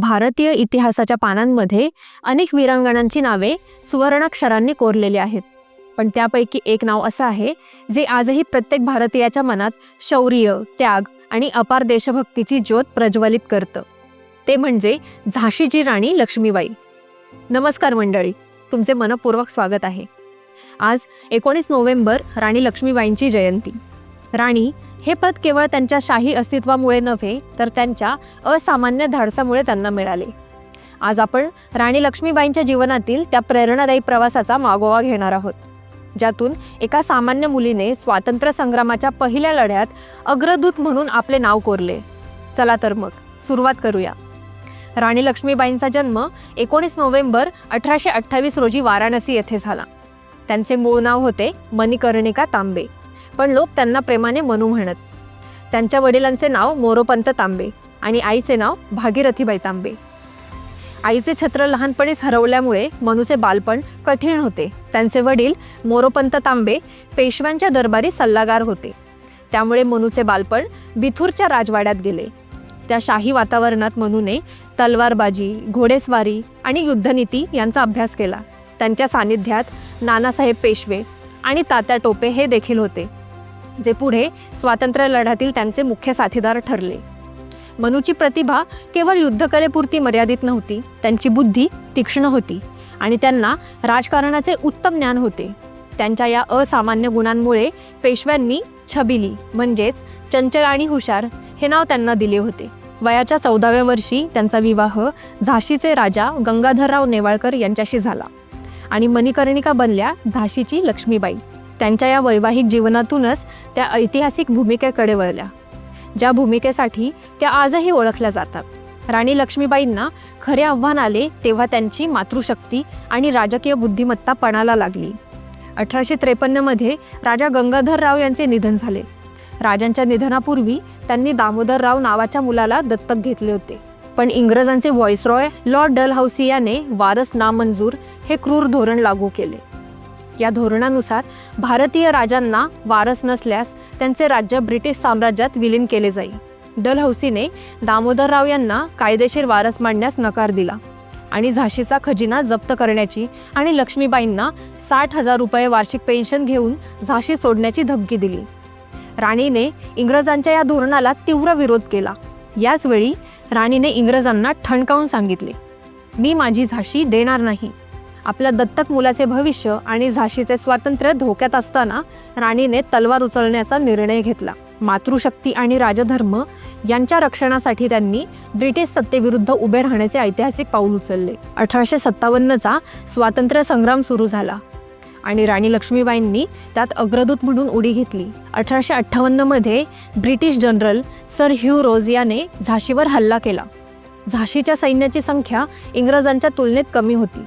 भारतीय इतिहासाच्या पानांमध्ये अनेक वीरांगणांची नावे सुवर्णाक्षरांनी कोरलेली आहेत. पण त्यापैकी एक नाव असं आहे जे आजही प्रत्येक भारतीयाच्या मनात शौर्य त्याग आणि अपार देशभक्तीची ज्योत प्रज्वलित करतं. ते म्हणजे झाशीची राणी लक्ष्मीबाई. नमस्कार मंडळी तुमचे मनपूर्वक स्वागत आहे. आज एकोणीस नोव्हेंबर राणी लक्ष्मीबाईंची जयंती. राणी हे पद केवळ त्यांच्या शाही अस्तित्वामुळे नव्हे तर त्यांच्या असामान्य धाडसामुळे त्यांना मिळाले. आज आपण राणी लक्ष्मीबाईंच्या जीवनातील त्या प्रेरणादायी प्रवासाचा मागोवा घेणार आहोत ज्यातून एका सामान्य मुलीने स्वातंत्र्य संग्रामाच्या पहिल्या लढ्यात अग्रदूत म्हणून आपले नाव कोरले. चला तर मग सुरुवात करूया. राणी लक्ष्मीबाईंचा जन्म एकोणीस नोव्हेंबर अठराशे अठ्ठावीस रोजी वाराणसी येथे झाला. त्यांचे मूळ नाव होते मणिकर्णिका तांबे. पण लोक त्यांना प्रेमाने मनू म्हणत. त्यांच्या वडिलांचे नाव मोरोपंत तांबे आणि आईचे नाव भागीरथीबाई तांबे. आईचे छत्र लहानपणीच हरवल्यामुळे मनूचे बालपण कठीण होते. त्यांचे वडील मोरोपंत तांबे पेशव्यांच्या दरबारी सल्लागार होते. त्यामुळे मनूचे बालपण बिथूरच्या राजवाड्यात गेले. त्या शाही वातावरणात मनूने तलवारबाजी घोडेस्वारी आणि युद्धनीती यांचा अभ्यास केला. त्यांच्या सानिध्यात नानासाहेब पेशवे आणि तात्या टोपे हे देखील होते. जे पुढे स्वातंत्र्य लढ्यातील त्यांचे मुख्य साथीदार ठरले. मनूची प्रतिभा केवळ युद्धकलेपुरती मर्यादित नव्हती त्यांची बुद्धी तीक्ष्ण होती आणि त्यांना राजकारणाचे उत्तम ज्ञान होते. त्यांच्या या असामान्य गुणांमुळे पेशव्यांनी छबिली म्हणजेच चंचल आणि हुशार हे नाव त्यांना दिले होते. वयाच्या चौदाव्या वर्षी त्यांचा विवाह झाशीचे राजा गंगाधरराव नेवाळकर यांच्याशी झाला आणि मणिकर्णिका बनल्या झाशीची लक्ष्मीबाई. त्यांच्या या वैवाहिक जीवनातूनच त्या ऐतिहासिक भूमिकेकडे वळल्या ज्या भूमिकेसाठी त्या आजही ओळखल्या जातात. राणी लक्ष्मीबाईंना खरे आव्हान आले तेव्हा त्यांची मातृशक्ती आणि राजकीय बुद्धिमत्ता पणाला लागली. अठराशे त्रेपन्नमध्ये राजा गंगाधरराव यांचे निधन झाले. राजांच्या निधनापूर्वी त्यांनी दामोदरराव नावाच्या मुलाला दत्तक घेतले होते. पण इंग्रजांचे व्हॉइसरॉय लॉर्ड डलहौसी याने वारस नामंजूर हे क्रूर धोरण लागू केले. या धोरणानुसार भारतीय राजांना वारस नसल्यास त्यांचे राज्य ब्रिटिश साम्राज्यात विलीन केले जाईल डलहौसीने दामोदरराव यांना कायदेशीर वारस मांडण्यास नकार दिला आणि झाशीचा खजिना जप्त करण्याची आणि लक्ष्मीबाईंना साठ हजार रुपये वार्षिक पेन्शन घेऊन झाशी सोडण्याची धमकी दिली. राणीने इंग्रजांच्या या धोरणाला तीव्र विरोध केला. याचवेळी राणीने इंग्रजांना ठणकावून सांगितले मी माझी झाशी देणार नाही. आपल्या दत्तक मुलाचे भविष्य आणि झाशीचे स्वातंत्र्य धोक्यात असताना राणीने तलवार उचलण्याचा निर्णय घेतला. मातृशक्ती आणि राजधर्म यांच्या रक्षणासाठी त्यांनी ब्रिटिश सत्तेविरुद्ध उभे राहण्याचे ऐतिहासिक पाऊल उचलले. अठराशे सत्तावन्नचा स्वातंत्र्य संग्राम सुरू झाला आणि राणी लक्ष्मीबाईंनी त्यात अग्रदूत म्हणून उडी घेतली. अठराशे अठ्ठावन्नमध्ये British general sir Hugh Rose याने झाशीवर हल्ला केला. झाशीच्या सैन्याची संख्या इंग्रजांच्या तुलनेत कमी होती.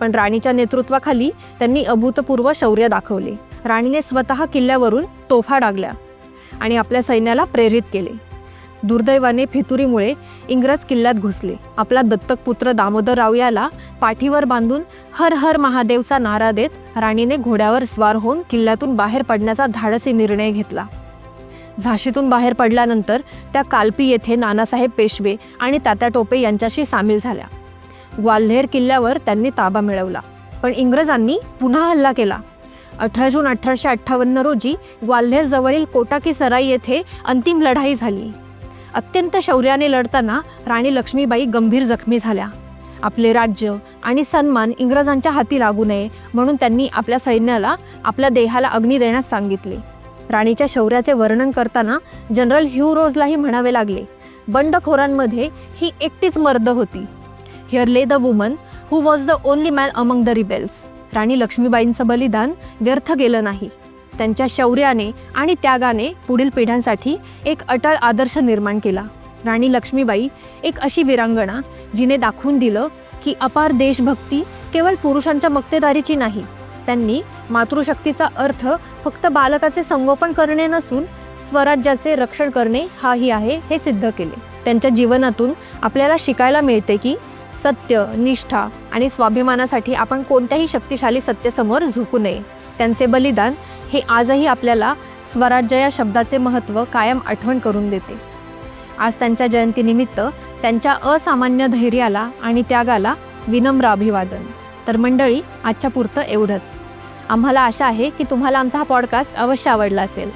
पण राणीच्या नेतृत्वाखाली त्यांनी अभूतपूर्व शौर्य दाखवले. राणीने स्वतः किल्ल्यावरून तोफा डागल्या आणि आपल्या सैन्याला प्रेरित केले. दुर्दैवाने फितुरीमुळे इंग्रज किल्ल्यात घुसले. आपला दत्तक पुत्र दामोदरराव याला पाठीवर बांधून हर हर महादेवचा नारा देत राणीने घोड्यावर स्वार होऊन किल्ल्यातून बाहेर पडण्याचा धाडसी निर्णय घेतला. झाशीतून बाहेर पडल्यानंतर त्या कालपी येथे नानासाहेब पेशवे आणि तात्या टोपे यांच्याशी सामील झाल्या. ग्वाल्हेर किल्ल्यावर त्यांनी ताबा मिळवला. पण इंग्रजांनी पुन्हा हल्ला केला. अठरा जून अठराशे अठ्ठावन्न रोजी ग्वाल्हेर जवळील कोटाकी सराई येथे अंतिम लढाई झाली. अत्यंत शौर्याने लढताना राणी लक्ष्मीबाई गंभीर जखमी झाल्या. आपले राज्य आणि सन्मान इंग्रजांच्या हाती लागू नये म्हणून त्यांनी आपल्या सैन्याला आपल्या देहाला अग्नी देण्यास सांगितले. राणीच्या शौर्याचे वर्णन करताना जनरल ह्यू रोजलाही म्हणावे लागले बंडखोरांमध्ये ही एकटीच मर्द होती. Here lay the woman who was the only man among the rebels Rani लक्ष्मीबाईंचं बलिदान व्यर्थ गेलं नाही. त्यांच्या शौर्याने आणि त्यागाने पुढील पिढ्यांसाठी एक अटळ आदर्श निर्माण केला. राणी लक्ष्मीबाई एक अशी विरांगणा जिने दाखवून दिलं की अपार देशभक्ती केवळ पुरुषांच्या मक्तेदारीची नाही. त्यांनी मातृशक्तीचा अर्थ फक्त बालकाचे संगोपन करणे नसून स्वराज्याचे रक्षण करणे हाही आहे हे सिद्ध केले. त्यांच्या जीवनातून आपल्याला शिकायला मिळते की सत्य निष्ठा आणि स्वाभिमानासाठी आपण कोणत्याही शक्तिशाली सत्तेसमोर झुकू नये. त्यांचे बलिदान हे आजही आपल्याला स्वराज्य या शब्दाचे महत्त्व कायम आठवण करून देते. आज त्यांच्या जयंतीनिमित्त त्यांच्या असामान्य धैर्याला आणि त्यागाला विनम्र अभिवादन. तर मंडळी आजच्या पुरतं एवढंच. आम्हाला आशा आहे की तुम्हाला आमचा हा पॉडकास्ट अवश्य आवडला असेल.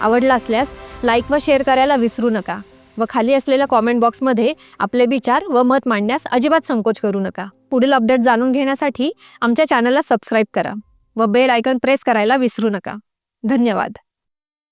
आवडला असल्यास लाईक व शेअर करायला विसरू नका. व खाली असलेल्या कॉमेंट बॉक्समध्ये आपले विचार व मत मांडण्यास अजिबात संकोच करू नका. पुढील अपडेट जाणून घेण्यासाठी आमच्या चॅनलला सबस्क्राईब करा व बेल आयकॉन प्रेस करायला विसरू नका. धन्यवाद.